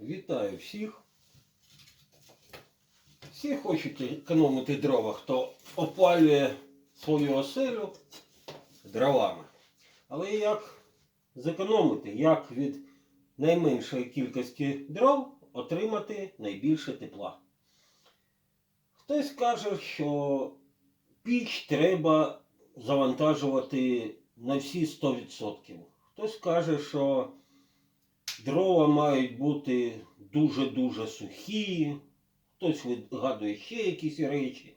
Вітаю всіх. Всі хочуть економити дрова, хто опалює свою оселю дровами. Але як зекономити, як від найменшої кількості дров отримати найбільше тепла? Хтось каже, що піч треба завантажувати на всі 100%. Хтось каже, що дрова мають бути дуже-дуже сухі, хтось вигадує ще якісь речі.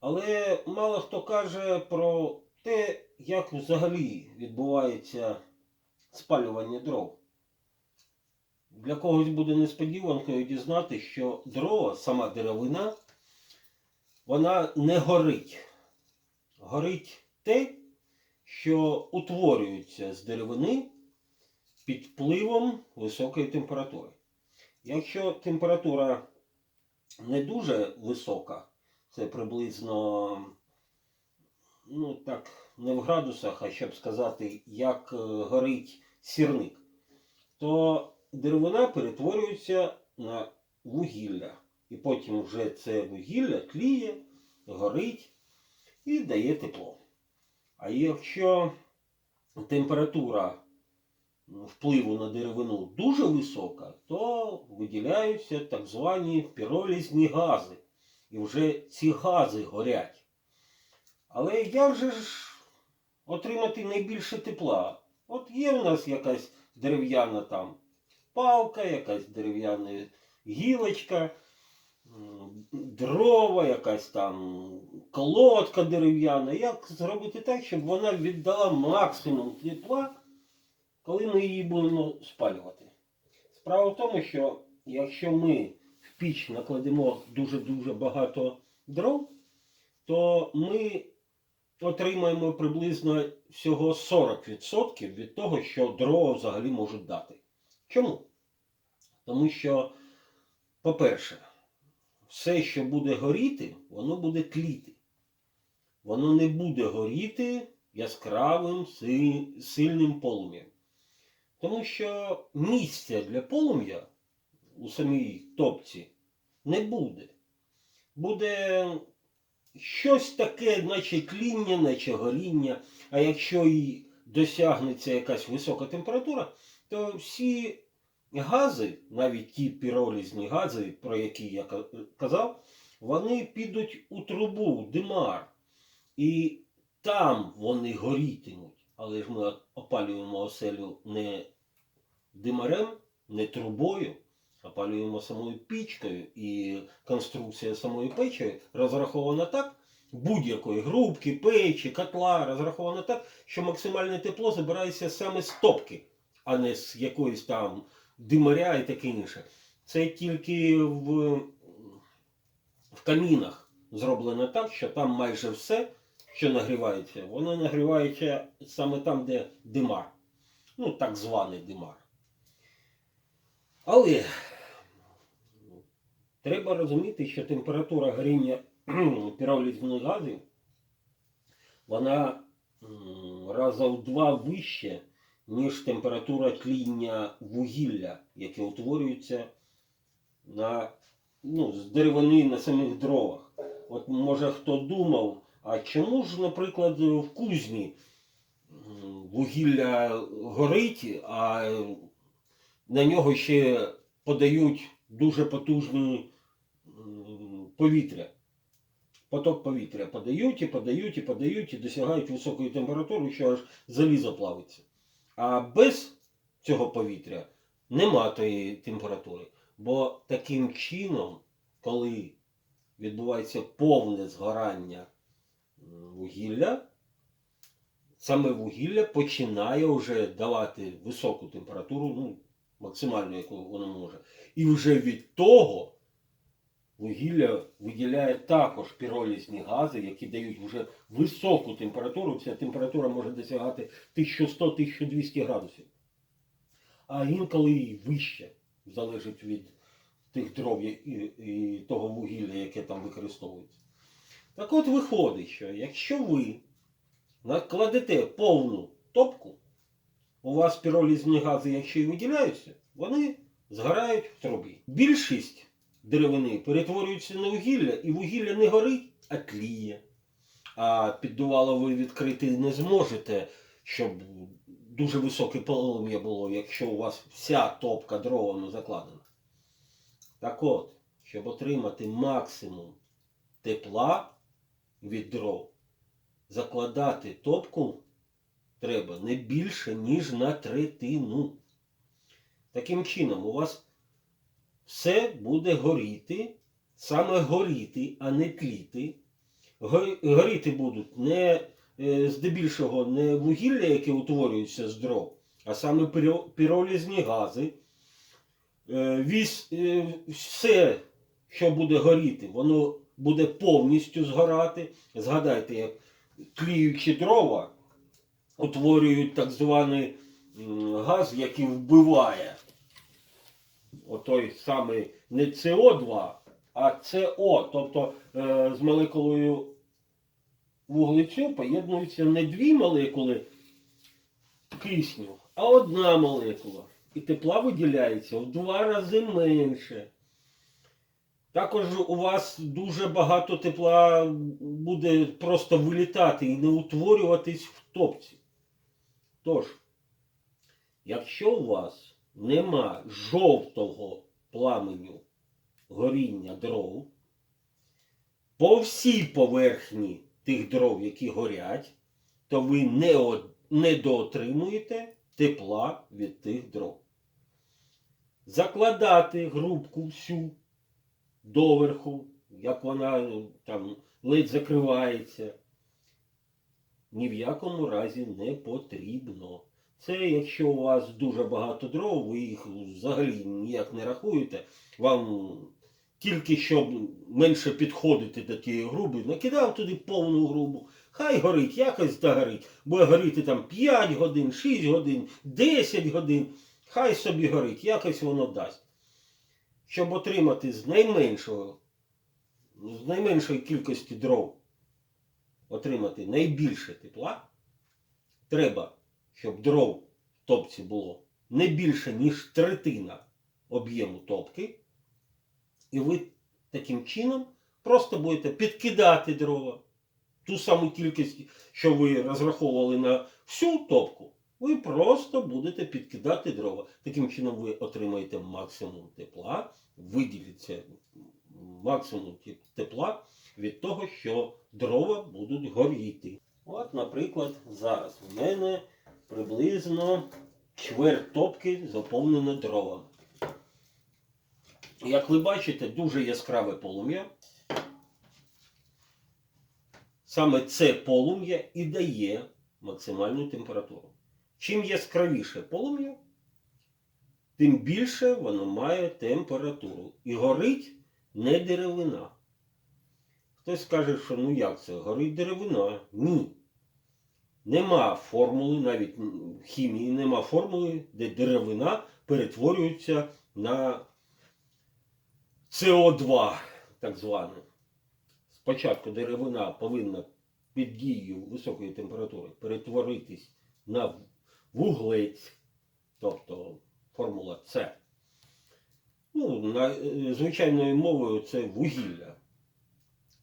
Але мало хто каже про те, як взагалі відбувається спалювання дров. Для когось буде несподіванкою дізнати, що дрова, сама деревина, вона не горить. Горить те, що утворюється з деревини під впливом високої температури. Якщо температура не дуже висока, це приблизно, ну так, не в градусах, а щоб сказати, як е, горить сірник, то деревина перетворюється на вугілля. І потім вже це вугілля тліє, горить і дає тепло. А якщо температура впливу на деревину дуже висока, то виділяються так звані піролізні гази. І вже ці гази горять. Але як же ж отримати найбільше тепла? От є в нас якась дерев'яна там палка, якась дерев'яна гілочка, дрова, якась там колодка дерев'яна. Як зробити так, щоб вона віддала максимум тепла, коли ми її будемо спалювати? Справа в тому, що якщо ми в піч накладемо дуже-дуже багато дров, то ми отримаємо приблизно всього 40% від того, що дрова взагалі можуть дати. Чому? Тому що, по-перше, все, що буде горіти, воно буде тліти. Воно не буде горіти яскравим сильним полум'ям. Тому що місця для полум'я у самій топці не буде. Буде щось таке, наче тління, наче горіння. А якщо і досягнеться якась висока температура, то всі гази, навіть ті піролізні гази, про які я казав, вони підуть у трубу, в димар. І там вони горітимуть. Але ж ми опалюємо оселю не димарем, не трубою, опалюємо самою пічкою. І конструкція самої печі розрахована так, будь-якої грубки, печі, котла розрахована так, що максимальне тепло забирається саме з топки, а не з якоїсь там димаря і таке інше. Це тільки в, в камінах зроблено так, що там майже все, що нагрівається, воно нагрівається саме там, де димар. Ну, так званий димар. Але треба розуміти, що температура горіння піролізних газів, вона раза в два вище, ніж температура тління вугілля, яке утворюється на, ну, з деревини на самих дровах. От може хто думав, а чому ж, наприклад, в кузні вугілля горить, а на нього ще подають дуже потужне повітря. Поток повітря подають і подають і подають і досягають високої температури, що аж залізо плавиться. А без цього повітря нема тої температури. Бо таким чином, коли відбувається повне згорання вугілля, саме вугілля починає вже давати високу температуру, ну, максимальну, яку воно може. І вже від того вугілля виділяє також піролізні гази, які дають вже високу температуру. Ця температура може досягати 1100-1200 градусів. А інколи і вище, залежить від тих дров і, і того вугілля, яке там використовується. Так от виходить, що якщо ви накладете повну топку, у вас піролізні гази, якщо і виділяються, вони згорають в трубі. Більшість деревини перетворюється на вугілля, і вугілля не горить, а тліє. А піддувало ви відкрити не зможете, щоб дуже високе полум'я було, якщо у вас вся топка дровами закладена. Так от, щоб отримати максимум тепла від дров, закладати топку треба не більше, ніж на третину. Таким чином, у вас все буде горіти, саме горіти, а не тліти. Горіти будуть не е, здебільшого не вугілля, яке утворюється з дров, а саме піролізні гази. Е, е, все, що буде горіти, воно буде повністю згорати. Згадайте, як тліючі дрова утворюють так званий газ, який вбиває отой самий не СО2, а СО. Тобто е, з молекулою вуглецю поєднуються не дві молекули кисню, а одна молекула. І тепла виділяється в два рази менше. Також у вас дуже багато тепла буде просто вилітати і не утворюватись в топці. Тож, якщо у вас нема жовтого пламеню горіння дров, по всій поверхні тих дров, які горять, то ви не, о- не доотримуєте тепла від тих дров. Закладати грубку всю доверху, як вона е, там ледь закривається, ні в якому разі не потрібно. Це якщо у вас дуже багато дров, ви їх взагалі ніяк не рахуєте, вам тільки щоб менше підходити до тієї груби, накидав туди повну грубу. Хай горить, якось догорить. Буде горіти там 5 годин, 6 годин, 10 годин. Хай собі горить, якось воно дасть. Щоб отримати з найменшого, з найменшої кількості дров, отримати найбільше тепла, треба, щоб дров в топці було не більше, ніж третина об'єму топки. І ви таким чином просто будете підкидати дрова. Ту саму кількість, що ви розраховували на всю топку, ви просто будете підкидати дрова. Таким чином ви отримаєте максимум тепла, виділиться максимум тепла від того, що дрова будуть горіти. От, наприклад, зараз у мене приблизно чверть топки заповнена дровами. Як ви бачите, дуже яскраве полум'я. Саме це полум'я і дає максимальну температуру. Чим яскравіше полум'я, тим більше воно має температуру. І горить не деревина. Хтось скаже, що ну як це? Горить деревина. Ні. Нема формули, навіть в хімії нема формули, де деревина перетворюється на СО2, так зване. Спочатку деревина повинна під дією високої температури перетворитись на вуглець, тобто формула С. Ну, е, звичайною мовою це вугілля.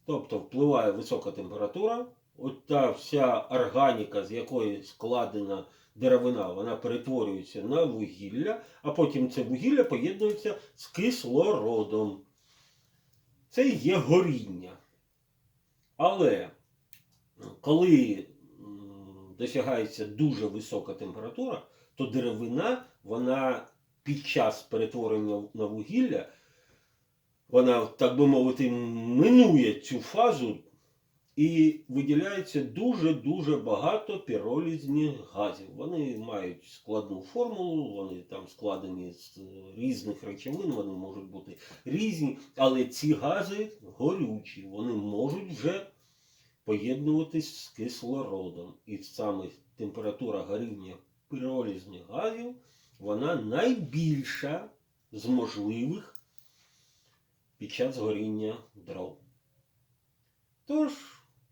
Тобто впливає висока температура, от та вся органіка, з якої складена деревина, вона перетворюється на вугілля, а потім це вугілля поєднується з кислородом. Це є горіння. Але коли м, досягається дуже висока температура, то деревина, вона під час перетворення на вугілля, вона, так би мовити, минує цю фазу і виділяється дуже-дуже багато піролізних газів. Вони мають складну формулу, вони там складені з різних речовин, вони можуть бути різні, але ці гази горючі, вони можуть вже поєднуватись з кислородом. І саме температура горіння піролізних газів, вона найбільша з можливих під час горіння дров. Тож,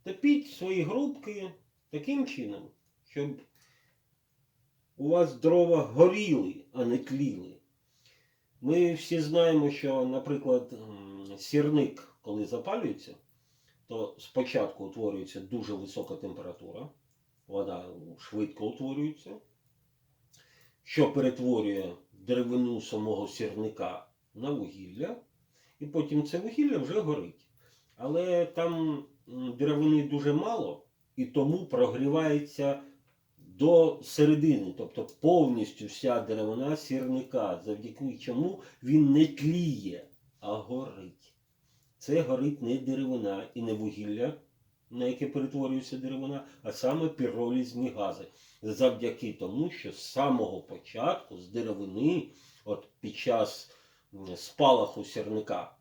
топіть свої грубки таким чином, щоб у вас дрова горіли, а не тліли. Ми всі знаємо, що, наприклад, сірник, коли запалюється, то спочатку утворюється дуже висока температура, вода швидко утворюється, що перетворює деревину самого сірника на вугілля, і потім це вугілля вже горить. Але там деревини дуже мало, і тому прогрівається до середини, тобто повністю вся деревина сірника, завдяки чому він не тліє, а горить. Це горить не деревина і не вугілля, на яке перетворюється деревина, а саме піролізні гази. Завдяки тому, що з самого початку, з деревини, от під час спалаху сірника,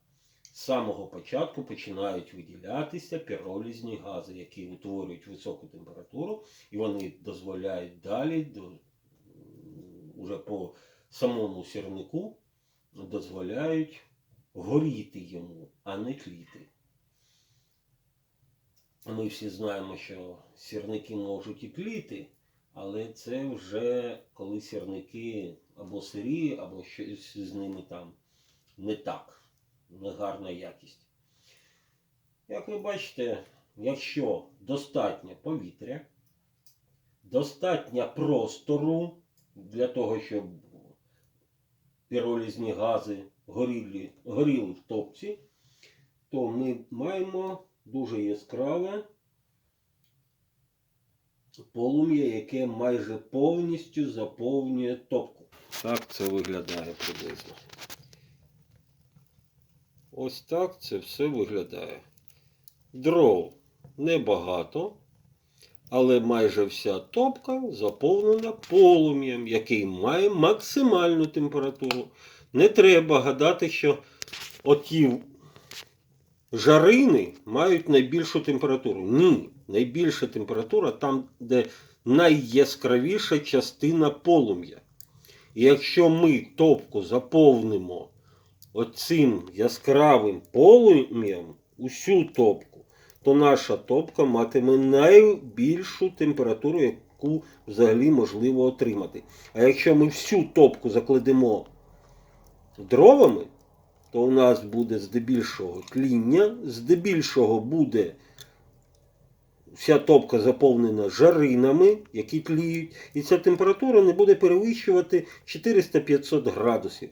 з самого початку починають виділятися піролізні гази, які утворюють високу температуру, і вони дозволяють далі уже по самому сірнику дозволяють горіти йому, а не тліти. Ми всі знаємо, що сірники можуть і тліти, але це вже коли сірники або сирі, або щось з ними там не так, негарна якість. Як ви бачите, якщо достатньо повітря, достатньо простору для того, щоб піролізні гази горіли, горіли в топці, то ми маємо дуже яскраве полум'я, яке майже повністю заповнює топку. Так це виглядає приблизно. Ось так це все виглядає. Дров небагато, але майже вся топка заповнена полум'ям, який має максимальну температуру. Не треба гадати, що оті жарини мають найбільшу температуру. Ні, найбільша температура там, де найяскравіша частина полум'я. І якщо ми топку заповнимо оцим яскравим полум'ям, усю топку, то наша топка матиме найбільшу температуру, яку взагалі можливо отримати. А якщо ми всю топку закладемо дровами, то у нас буде здебільшого тління, здебільшого буде вся топка заповнена жаринами, які тліють, і ця температура не буде перевищувати 400-500 градусів.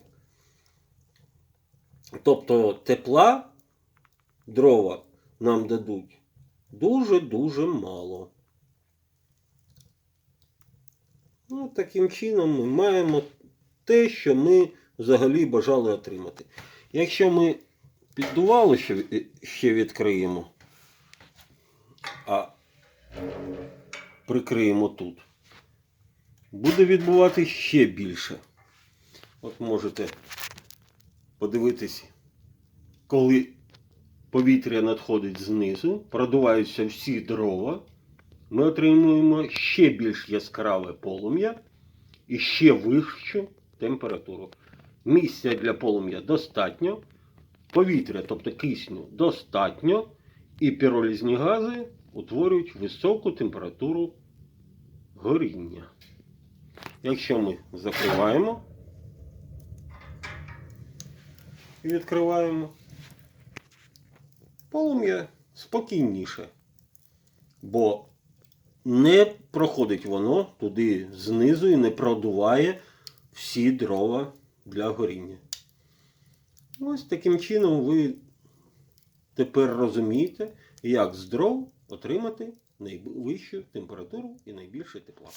Тобто тепла дрова нам дадуть дуже-дуже мало. Ну, таким чином ми маємо те, що ми взагалі бажали отримати. Якщо ми піддувало ще, ще відкриємо, а прикриємо тут, буде відбувати ще більше. От можете подивитись, коли повітря надходить знизу, продуваються всі дрова, ми отримуємо ще більш яскраве полум'я і ще вищу температуру. Місця для полум'я достатньо, повітря, тобто кисню, достатньо, і піролізні гази утворюють високу температуру горіння. Якщо ми закриваємо і відкриваємо, полум'я спокійніше, бо не проходить воно туди знизу і не продуває всі дрова для горіння. Ось таким чином ви тепер розумієте, як з дров отримати найвищу температуру і найбільше тепла.